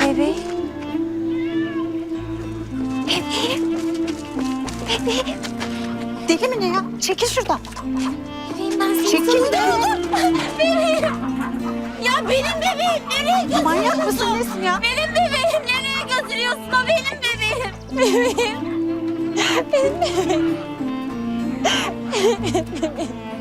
Bebeğim. Bebeğim. Bebeğim. Deli mi ne ya? Çekil şuradan. Bebeğim ben seni Çekil de. Bebeğim. Ya benim bebeğim nereye götürüyorsun? Manyak mısın nesin ya? Benim bebeğim nereye götürüyorsun? O benim bebeğim. Bebeğim. Benim bebeğim.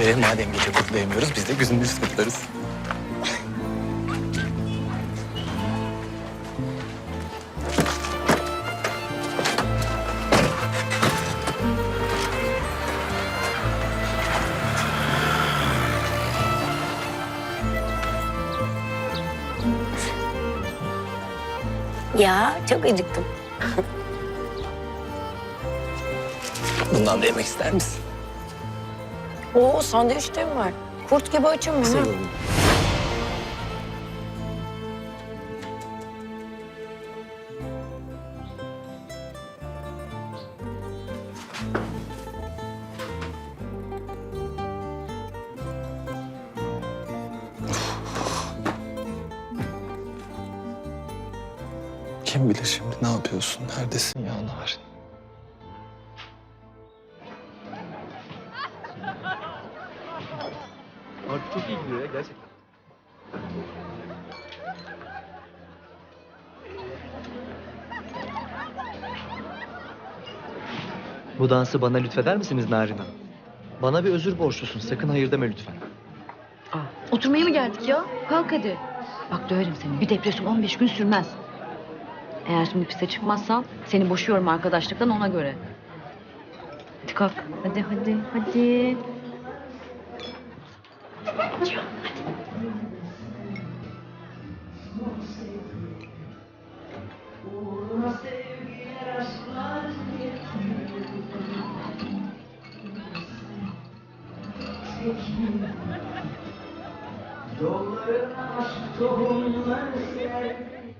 Ee, madem gece kutlayamıyoruz biz de gündüz kutlarız. Ya çok acıktım. Bundan da yemek ister misin? Oo sandviç de var? Kurt gibi açım mı? Kim bilir şimdi ne yapıyorsun? Neredesin Bu dansı bana lütfeder misiniz Narin Hanım? Bana bir özür borçlusun. Sakın hayır deme lütfen. Oturmaya mı geldik ya? Kalk hadi. Bak döverim seni. Bir depresyon 15 gün sürmez. Eğer şimdi piste çıkmazsan seni boşuyorum arkadaşlıktan ona göre. Hadi kalk. Hadi hadi hadi. aşk tohumlar serdi.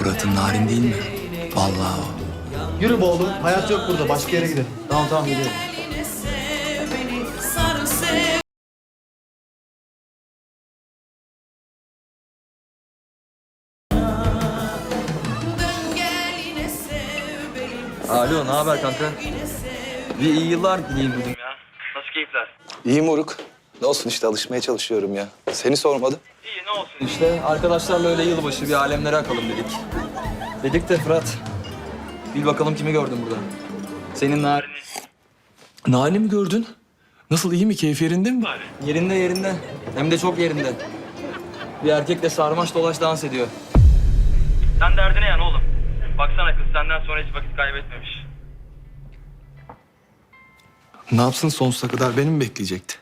Fırat'ın Narin değil mi? Vallahi o. Yürü be oğlum. Hayat yok burada. Başka yere gidelim. Tamam tamam gidiyorum. Alo, ne haber kanka? Bir iyi yıllar dileyim dedim ya. Nasıl keyifler? İyi moruk. Ne olsun işte alışmaya çalışıyorum ya. Seni sormadım. İyi, ne olsun işte. Arkadaşlarla öyle yılbaşı bir alemlere akalım dedik. Dedik de Fırat, bil bakalım kimi gördün burada. Senin Narin'i. Narin'i mi gördün? Nasıl iyi mi? Keyif yerinde mi? Yerinde yerinde. Hem de çok yerinde. Bir erkekle sarmaş dolaş dans ediyor. Sen derdine yan oğlum. Baksana kız senden sonra hiç vakit kaybetmemiş. Ne yapsın sonsuza kadar beni mi bekleyecekti?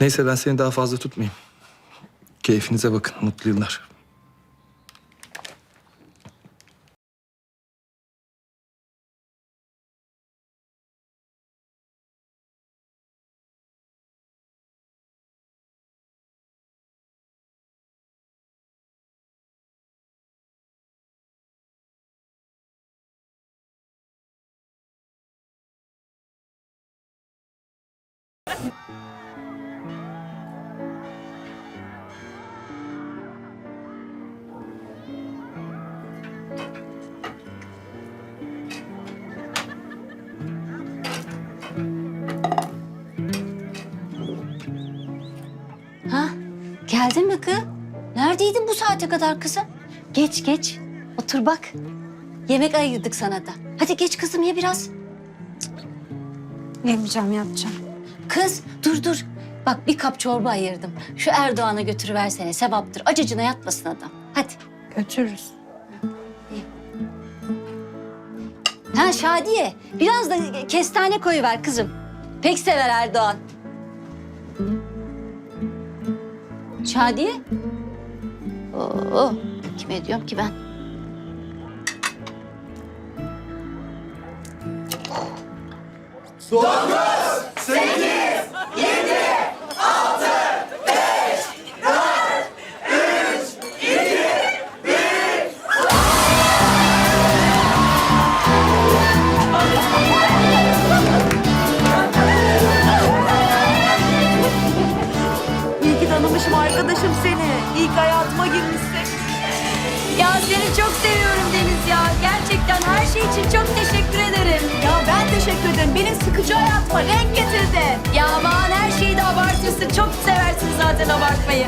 Neyse ben seni daha fazla tutmayayım. Keyfinize bakın. Mutlu yıllar. Geldin mi kız? Neredeydin bu saate kadar kızım? Geç geç. Otur bak. Yemek ayırdık sana da. Hadi geç kızım ye biraz. Yemeyeceğim yapacağım. Kız dur dur. Bak bir kap çorba ayırdım. Şu Erdoğan'a götürüversene sevaptır. Acıcına yatmasın adam. Hadi. Götürürüz. Ha Şadiye biraz da kestane koyuver kızım. Pek sever Erdoğan. Şadiye. Oo, kime diyorum ki ben? İyi teşekkür. Benim sıkıcı hayatıma renk getirdi. Ya aman her şeyi de abartırsın. Çok seversin zaten abartmayı.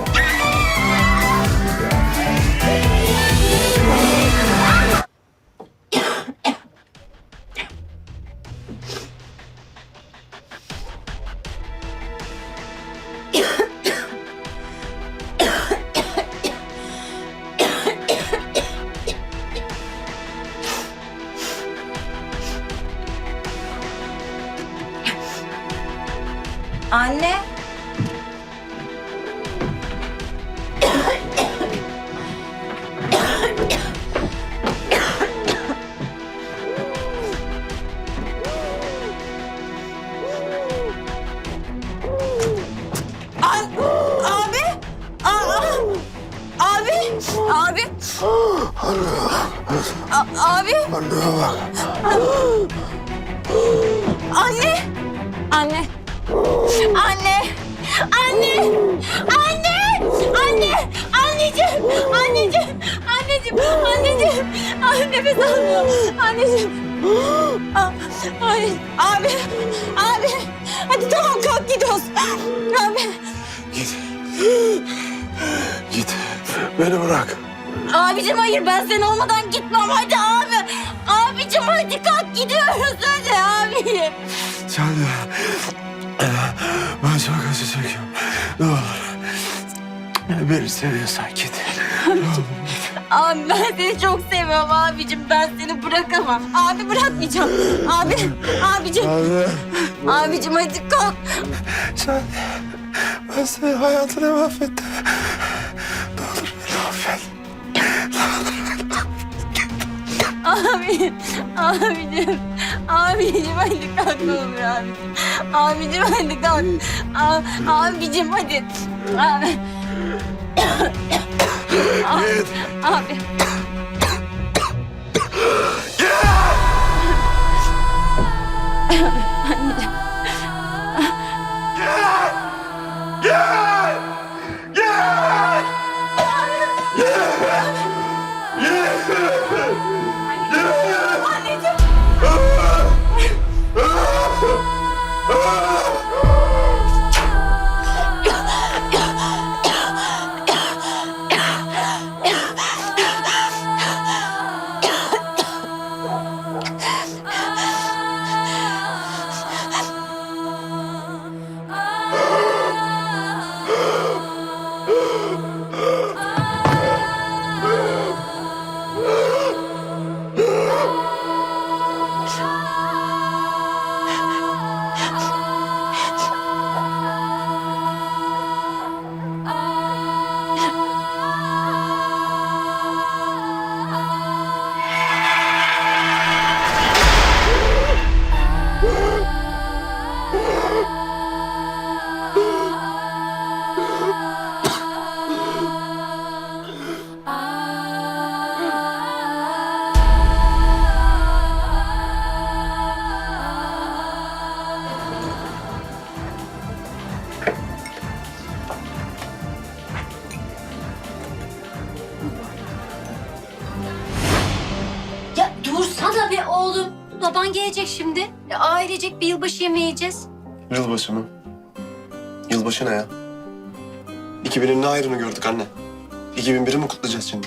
A- abi. Anne. Anne. Anne! Anne! Anne! Anne! Anneciğim! Anneciğim! Anneciğim! Anneciğim! Ay, nefes almıyor. Anneciğim! Aa, Ay, abi! Abi! Hadi tamam kalk gidiyoruz. Abi! Git. Git. Beni bırak. Abicim hayır ben sen olmadan gitmem. Hadi abi! Hadi kalk gidiyoruz hadi abi. Sen de. Ben çok acı çekiyorum. Ne olur. Beni seviyorsan git. Abi ben seni çok seviyorum abicim. Ben seni bırakamam. Abi bırakmayacağım. Abi, abicim. Abi. Abicim hadi kalk. Sen ben senin hayatını mahvettim. Abi, abicim. Abicim hadi kalk ne olur abicim. Abicim hadi kalk. A- abicim hadi. Abi. abi. abi. Gel! Baban gelecek şimdi. E, ailecek bir yılbaşı yemeği yiyeceğiz. Yılbaşı mı? Yılbaşı ne ya? 2000'in ne ayrını gördük anne? 2001'i mi kutlayacağız şimdi?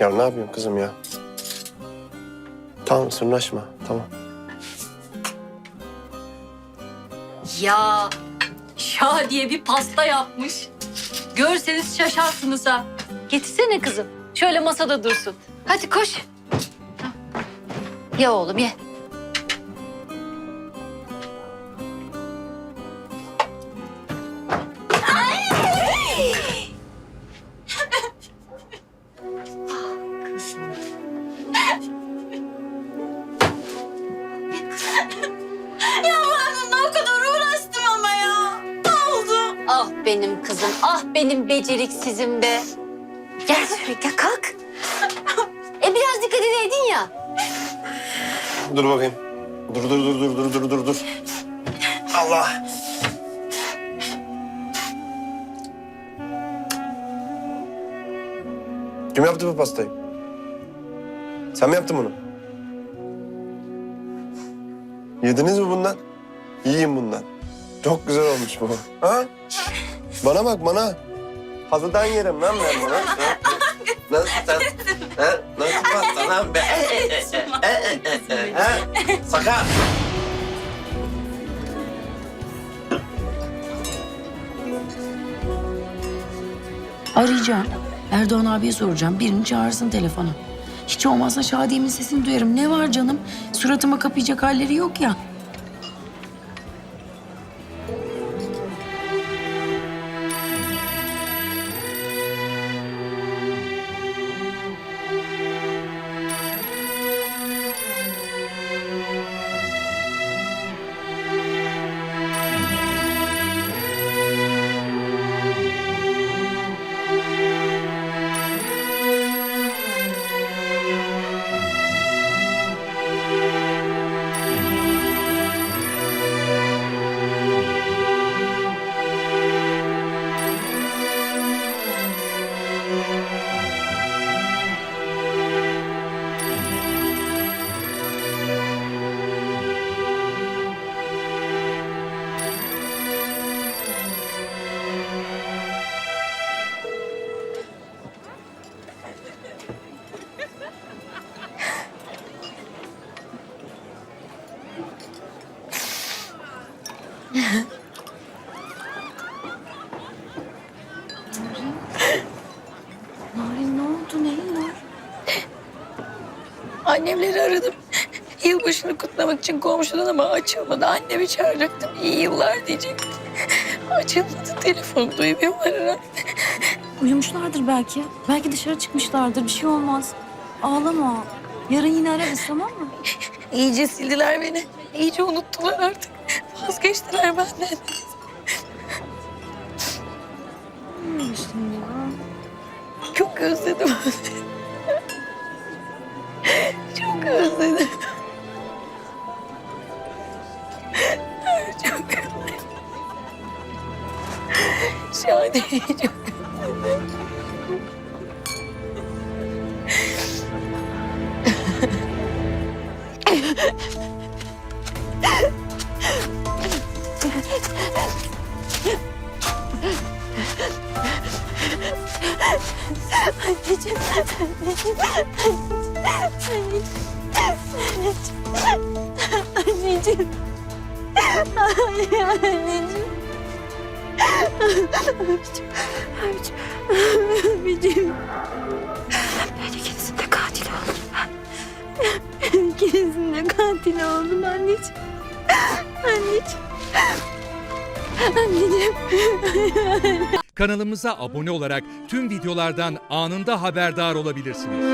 Ya ne yapıyorsun kızım ya? Tamam sırnaşma tamam. Ya Şah diye bir pasta yapmış. Görseniz şaşarsınız ha. Getirsene kızım. Şöyle masada dursun. Hadi koş. Ye oğlum ye. Beceriksizim be. Gel gel kalk. E biraz dikkat edeydin ya. Dur bakayım. Dur dur dur dur dur dur dur dur. Allah. Kim yaptı bu pastayı? Sen mi yaptın bunu? Yediniz mi bundan? Yiyin bundan. Çok güzel olmuş bu. Ha? Bana bak bana. Halıdan yerim lan ben bunu. Ha? Nasıl sen? Ha? Nasıl pasta lan be? Ha? Sakar. Arayacağım. Erdoğan abiye soracağım. Birini çağırsın telefona. Hiç olmazsa Şadiye'min sesini duyarım. Ne var canım? Suratıma kapayacak halleri yok ya. Annemleri aradım. Yılbaşını kutlamak için komşudan ama açılmadı. Annemi çağıracaktım. İyi yıllar diyecektim. Açılmadı. Telefonu duymuyorlar herhalde. Uyumuşlardır belki. Belki dışarı çıkmışlardır. Bir şey olmaz. Ağlama. Yarın yine ararız tamam mı? İyice sildiler beni. İyice unuttular artık. Vazgeçtiler benden. Çok özledim onları. Çok Özledim. Anneciğim. Anneciğim. Anneciğim. Anneciğim. Anneciğim. Abicim. Abicim. Abicim. Ben ikinizin de katil oldum ben. İkinizin de katil oldum anneciğim. Anneciğim. Anneciğim. Kanalımıza abone olarak tüm videolardan anında haberdar olabilirsiniz.